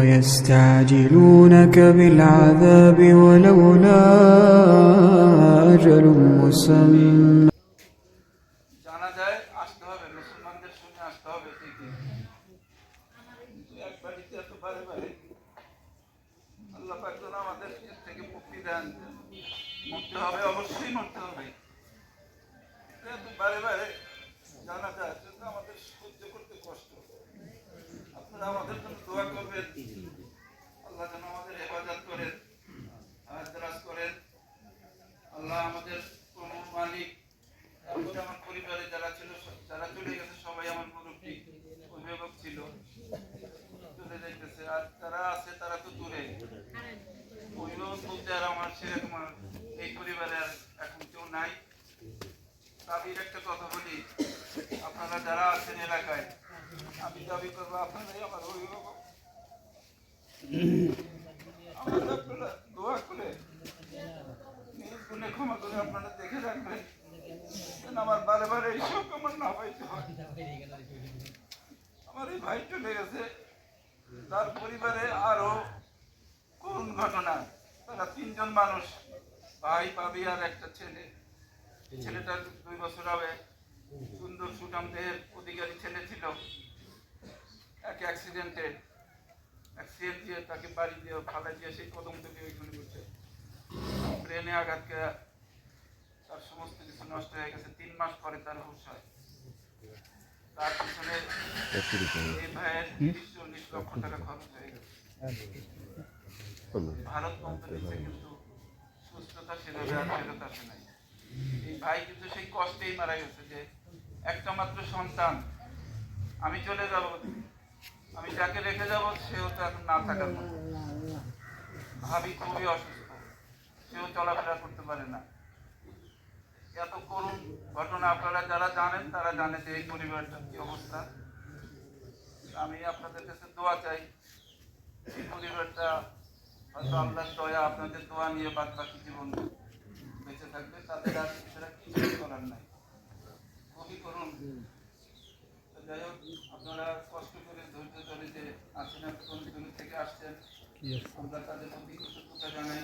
ويستعجلونك بالعذاب ولولا أجل مسمى জানা যায় আসতে হবে মুসলমানদের শুনে আসতে হবে ঠিকই কিন্তু এক বাড়িতে এত বারে বারে আল্লাহ পাক যেন আমাদের এর থেকে মুক্তি দেন মরতে হবে অবশ্যই মরতে হবে এত বারে বারে জানা যায় সেটা আমাদের সহ্য করতে কষ্ট আপনারা আমাদের আপনারা যারা আছেন এলাকায়, আমি দাবি করব, আপনারাই আমার অভিভাবক। আমার আপনারা দোয়া করে ক্ষমা আপনারা দেখে আমার বারে বারে না আমার এই তার পরিবারে আরও করুণ ঘটনা? তারা তিনজন মানুষ, ভাই পাবি আর একটা ছেলে। ছেলেটার দুই বছর হবে। সুন্দর সুঠাম দেহের অধিকারী ছেলে ছিল। এক অ্যাক্সিডেন্টে অ্যাক্সিডেন্ট দিয়ে তাকে বাড়ি দিয়ে ফালা দিয়ে সেই কদম থেকে ওইখানে করছে ব্রেনে আঘাত খেয়ে তার সমস্ত কিছু নষ্ট হয়ে গেছে। তিন মাস পরে তার হুশ হয়। তার পিছনে এই ভাইয়ের তিরিশ চল্লিশ লক্ষ টাকা খরচ হয়ে গেছে। ভারত কোম্পানিতে কিন্তু সুস্থতা সেভাবে আর ফেরত আসে নাই। এই ভাই কিন্তু সেই কষ্টেই মারা গেছে যে একটা মাত্র সন্তান। আমি চলে যাব। আমি যাকে রেখে যাব, সেও তো এখন না থাকার মতো। ভাবি খুবই অসুস্থ। সেও চলাফেরা করতে পারে না। এত করুণ ঘটনা আপনারা যারা জানেন, তারা জানে যে এই পরিবারটার কি অবস্থা। আমি আপনাদের কাছে দোয়া চাই। এই পরিবারটা হয়তো আল্লাহর দয়া, আপনাদের দোয়া নিয়ে বাদ বাকি জীবন বেঁচে থাকবে। তাদের আর সেটা কিছুই করার নাই। খুবই করুন তো যাই হোক আপনারা কষ্ট করে থেকে আসছেন তাদের জানাই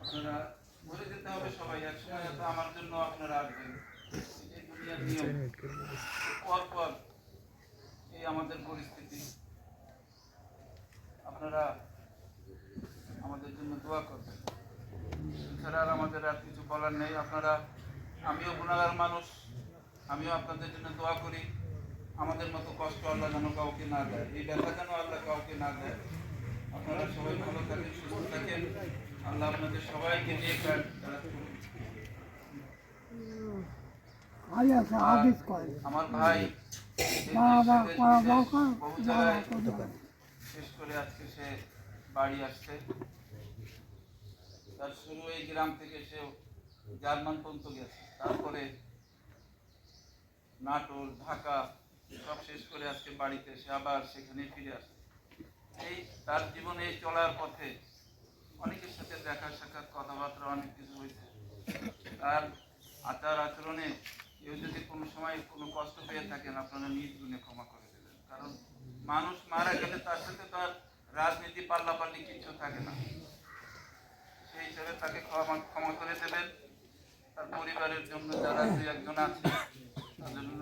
আপনারা হবে সবাই আমার জন্য আপনারা আসবেন এই এই আমাদের পরিস্থিতি আপনারা আমাদের জন্য দোয়া করবেন এছাড়া আর আমাদের আর কিছু বলার নেই আপনারা আমিও গুণাগার মানুষ। আমিও আপনাদের জন্য দোয়া করি আমাদের মতো কষ্ট আল্লাহ যেন কাউকে না দেয় এই ব্যথা যেন আল্লাহ কাউকে না দেয় আপনারা সবাই ভালো থাকেন সুস্থ থাকেন আল্লাহ আপনাদের সবাইকে নিয়ে কাজ আমার ভাই বহু জায়গায় শেষ করে আজকে সে বাড়ি আসছে তার শুরু এই গ্রাম থেকে সে জার্মান পর্যন্ত গেছে তারপরে নাটোর, ঢাকা, সব শেষ করে আজকে বাড়িতে সে আবার সেখানেই ফিরে আসে। এই তার জীবনে চলার পথে অনেকের সাথে দেখা, সাক্ষাৎ, কথাবার্তা অনেক কিছু হয়েছে। তার আচার আচরণে কেউ যদি কোনো সময় কোনো কষ্ট পেয়ে থাকেন, আপনারা নিজ গুণে ক্ষমা করে দেবেন। কারণ মানুষ মারা গেলে তার সাথে তো আর রাজনীতি, পাল্লাপাল্লি কিছু থাকে না। সেই হিসাবে তাকে ক্ষমা ক্ষমা করে দেবেন। তার পরিবারের জন্য যারা দু একজন আছে জন্য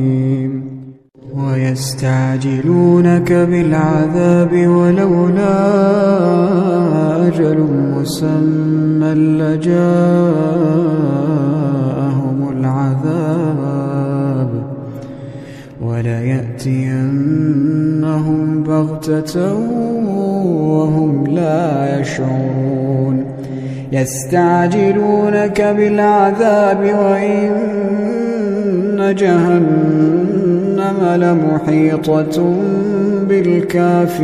ويستعجلونك بالعذاب ولولا أجل مسمى لجاءهم العذاب وليأتينهم بغتة وهم لا يشعرون يستعجلونك بالعذاب وإن جهنم لمحيطة بالكافرين.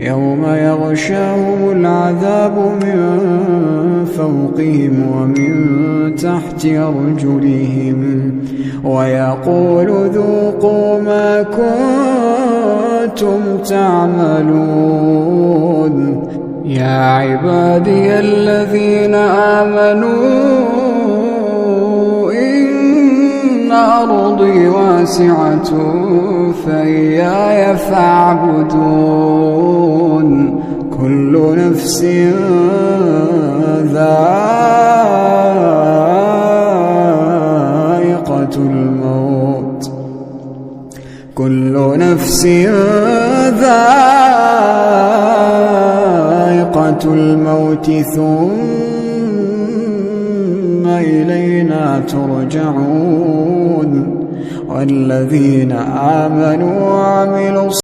يوم يغشاهم العذاب من فوقهم ومن تحت أرجلهم. ويقول ذوقوا ما كنتم تعملون. يا عبادي الذين آمنوا إن أرضي واسعة فإياي فاعبدون كل نفس ذائقة الموت. كل نفس ذائقة الموت ثم إلينا ترجعون. والذين آمنوا وعملوا